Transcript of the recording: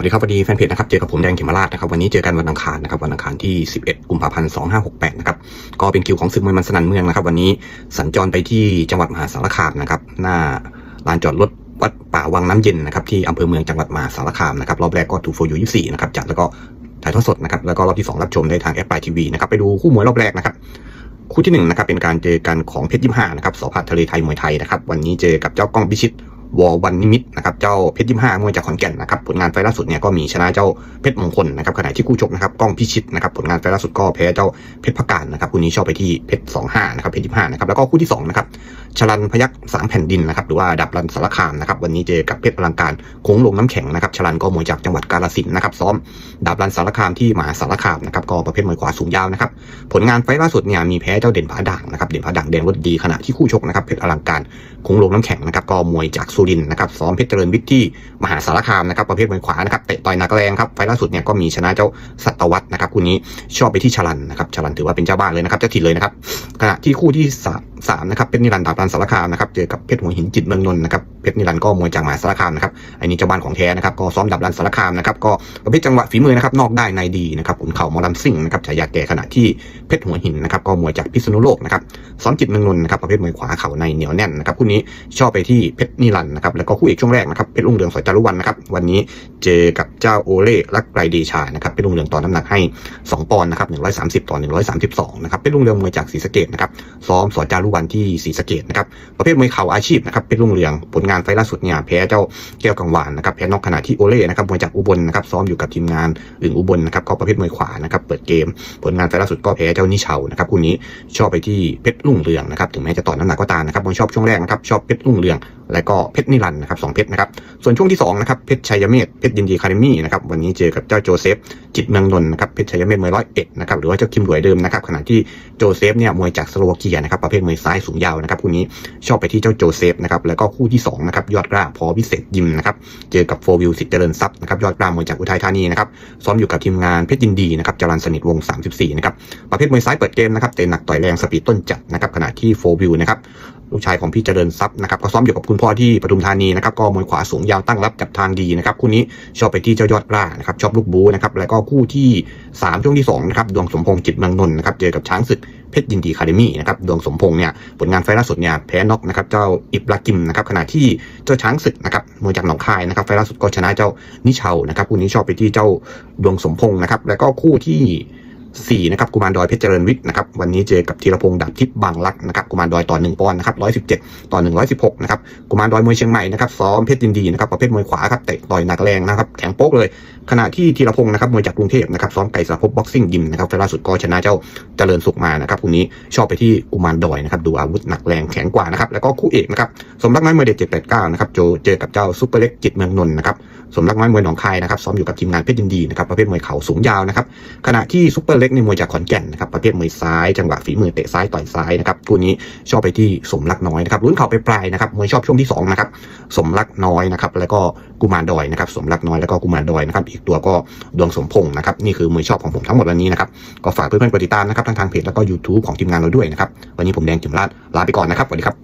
วัสดีครับสวัสดีแฟนเพจนะครับเจอกับผมแดงเขมราชนะครับวันนี้เจอกันวันอังคารนะครับวันอังคารที่ 11 กุมภาพันธ์ 2568 นะครับก็เป็นคิวของศึกมวยมันสนันเมืองนะครับ วันนี้สัญจรไปที่จังหวัดมหาสารคามนะครับหน้าลานจอดรถวัดป่าวังน้ำเย็นนะครับที่อำเภอเมืองจังหวัดมหาสารคามนะครับรอบแรกก็ถูกโฟยู24นะครับจัดแล้วก็ถ่ายทอดสดนะครับแล้วก็รอบที่สองรับชมได้ทางแอปปลายทีวีนะครับไปดูคู่มวยรอบแรกนะครับคู่ที่หนึ่งนะครับเป็นการเจอกันของเพชรยิมห้านะครับสอพัททะเลไทยมวยไทยนะครับวันนี้เจอกับเจ้ากล้องพิชิต วอวันนิมิตนะครับเจ้าเพชรยี่ห้ามวยจากขอนแก่นนะครับผลงานไฟล่าสุดเนี่ยก็มีชนะเจ้าเพชรมงคลนะครับขณะที่คู่ชกนะครับกล้องพิชิตนะครับผลงานไฟล่าสุดก็แพ้เจ้าเพชรพักการนะครับคู่นี้ชอบไปที่เพชรสองห้านะครับเพชรยี่ห้านะครับแล้วก็คู่ที่สองนะครับ ชลันพยักสามแผ่นดินนะครับหรือว่าดับรันสารคามนะครับวันนี้เจอกับเพชรอลังการโค้งลงน้ำแข็งนะครับชลันก็มวยจากจังหวัดกาฬสินนะครับซ้อมดับรันสารคามที่มหาสารคามนะครับก็ประเภทมวยขวาสูงยาวนะครับผลงานไฟล่าสุดเนี่ยมีแพ้เจ้าเด่นผาด่างนะครับเด่นผาด่างแดงรถดีขณะที่คู่ชกนะครับเพชรอลังการโค้งลงน้ำแข็งนะครับก็มวยจากสุรินทร์นะครับซ้อมเพชรเจริญวิทย์ที่มหาสารคามนะครับประเภทมวยขวานะครับเตะต่อยหนักแรงครับไฟล์ล่าสุดเนี่ยก็มีชนะเจ้าสัตวัตนะครับคู่นี้ชอบไปที่ชลันนะครับชลันถือว่าเป็นเจ้าบ้านเลยนะครับเจ้าถิ่นเลยนะครับขณะที่คู่ที่สาม สามนะครับเพชรนิรันดร์ดาบรันสารคามนะครับเจอกับเพชรหัวหินจิตเมืองนนท์นะครับเพชรนิรันดร์ก็มวยจากมหาสารคามนะครับอันนี้เจ้าบ้านของแท้นะครับก็ซ้อมดับรันสารคามนะครับก็ประเภทจังหวะฝีมือนะครับนอกได้ในดีนะครับขุนเข่ามอลำซิ่งนะครับฉายาแก่ขณะที่เพชรหัวหินนะครับก็มวยจากพิษณุโลกนะครับซ้อมจิตเมืองนนท์นะครับประเภทมวยขวาเข่าในเหนียวแน่นนะครับคู่นี้ชอบไปที่เพชรนิรันดร์นะครับแล้วก็คู่เอกช่วงแรกนะครับเพชรรุ่งเรืองสอยจารุวันนะครับวันนี้เจอกับเจ้าโอเล่รักไกรเดชานะครับเพชรรุ่งเรืองต่อน้ำหนักให้ 2 ปอนด์นะครับ130 ต่อ 132นะครับเพชรรุ่งเรืองมวยจากศรีสะเกดนะครับซ้อมสอยจารุวันที่ศรีสะเกดนะครับประเภทมวยเข่าอาชีพนะครับเพชรรุ่งเรืองผลงานไฟล์ล่าสุดเนี่ยแพ้เจ้าแก้วกังวานนะครับแพ้นอกขณะที่โอเล่นะครับมวยจากอุบลนะครับซ้อมอยู่กับทีมงานอึ่งอุบลนะครับก็ประเภทมวยขวานะครับเปิดเกม ผลงานไฟล์ล่าสุดก็แพ้เจ้านิเชานะครับคู่นี้ชอบไปที่เพชรรุ่งเรืองนะครับถึงแม้จะต่อน้ำหนักก็ตามนะครับผมชอบช่วงแรกนะครับชอบเพชรรุ่งเรืองและก็เพชรนิรันด์นะครับสองเพชรนะครับส่วนช่วงที่สองนะครับเพชรชัยเมธเพชรยินดีคาเดมี่นะครับวันนี้เจอกับเจ้าโจเซฟ จิตเมืองนนท์นะครับเพชรชัยเมธมวยร้อยเอ็ดนะครับหรือว่าเจ้าคิมหลวยเดิมนะครับขณะที่โจเซฟเนี่ยมวยจากสโลวาเกียนะครับประเภทมวยซ้ายสูงยาวนะครับคู่นี้ชอบไปที่เจ้าโจเซฟนะครับแล้วก็คู่ที่สนะครับยอดกล้าพอวิเศษยิมนะครับเจอกับโฟวิวสิทธิ์เจริญทรัพย์นะครับยอดกล้ามวยจากอุทัยธานีนะครับซ้อมอยู่กับทีมงานเพชรยินดีนะครับจรันสนิทวง 34นะครับประเภทมวยซ้ายเปิดเกมนะครับเตะหนักต่อยแรงสปีดต้นจัดนะครับขณะที่โฟวิวนะครับ ลูกชายของพี่เจริญทรัพย์นะครับก็ซ้อมอยู่กับคุณพ่อที่ปทุมธานีนะครับก็มวยขวาสูงยาวตั้งรับจับทางดีนะครับคู่นี้ชอบไปที่เจ้ายอดกล้านะครับชอบลูกบูนะครับแล้วก็คู่ที่ 3 ช่วงที่2นะครับดวงสมพงษ์จิตเมืองนนท์นะครับเจอกับช้างศึกเพชรยินดีคาเดมี่นะครับดวงสมพงษ์เนี่ยผลงานไฟล์ล่าสุดเนี่ยแพ้น็อกนะครับเจ้าอิบรากิมนะครับขณะที่เจ้าช้างศึกนะครับมวยจากหนองคายนะครับไฟล์ล่าสุดก็ชนะเจ้านิเชานะครับคู่นี้ชอบไปที่เจ้าดวงสมพงษ์นะครับแล้วก็คู่ที่ สี่นะครับกุมารดอยเพชรเจริญวิทย์นะครับวันนี้เจอกับธีรพงษ์ดาบทิพย์บางรักนะครับกุมารดอยต่อหนึ่งปอนด์นะครับร้อยสิบเจ็ดต่อหนึ่งร้อยสิบหกนะครับกุมารดอยมวยเชียงใหม่นะครับซ้อมเพชรยินดีนะครับประเภทมวยขวาครับเตะต่อยหนักแรงนะครับแข็งโป๊กเลย ขณะที่ธีรพงษ์นะครับมวยจากกรุงเทพนะครับซ้อมไก่สารพบ็อกซิ่งยิมนะครับไฟล่าสุดก็ชนะเจ้าเจริญสุขมานะครับคู่นี้ชอบไปที่กุมารดอยนะครับดูอาวุธหนักแรงแข็งกว่านะครับแล้วก็คู่เอกนะครับสมรักน้อยมวยเด็ดเจ็ดแปดเก้านะครับโจเจอกับเจ้าซุปเปอร์เล็กจิตเมืองนนท์นะครับสมรักน้อยมวยหนองคายนะครับซ้อมอยู่กับทีมงานเพชรยินดีนะครับประเภทมวยเข่าสูงยาวนะครับขณะที่ซุปเปอร์เล็กในมวยจากขอนแก่นนะครับประเภทมวยซ้ายจังหวะฝีมือเตะซ้ายต่อยซ้ายนะครับคู่นี้ชอบไปที่สมรักน้อยนะครับลุ้นเข่าไปปลายนะครับมวยชอบช่วงที่สองนะครับสมรักน้อยนะครับแล้วก็กุมารดอยนะครับสมรักน้อยแล้วก็กุมารดอยนะครับอีกตัวก็ดวงสมพงษ์นะครับนี่คือมวยชอบของผมทั้งหมดวันนี้นะครับก็ฝากเพื่อนๆกดติดตามนะครับทั้งทางเพจแล้วก็ YouTube ของทีมงานเราด้วยนะครับวันนี้ผมแดงจิมราชลาไปก่อนนะครับสวัสดีครับ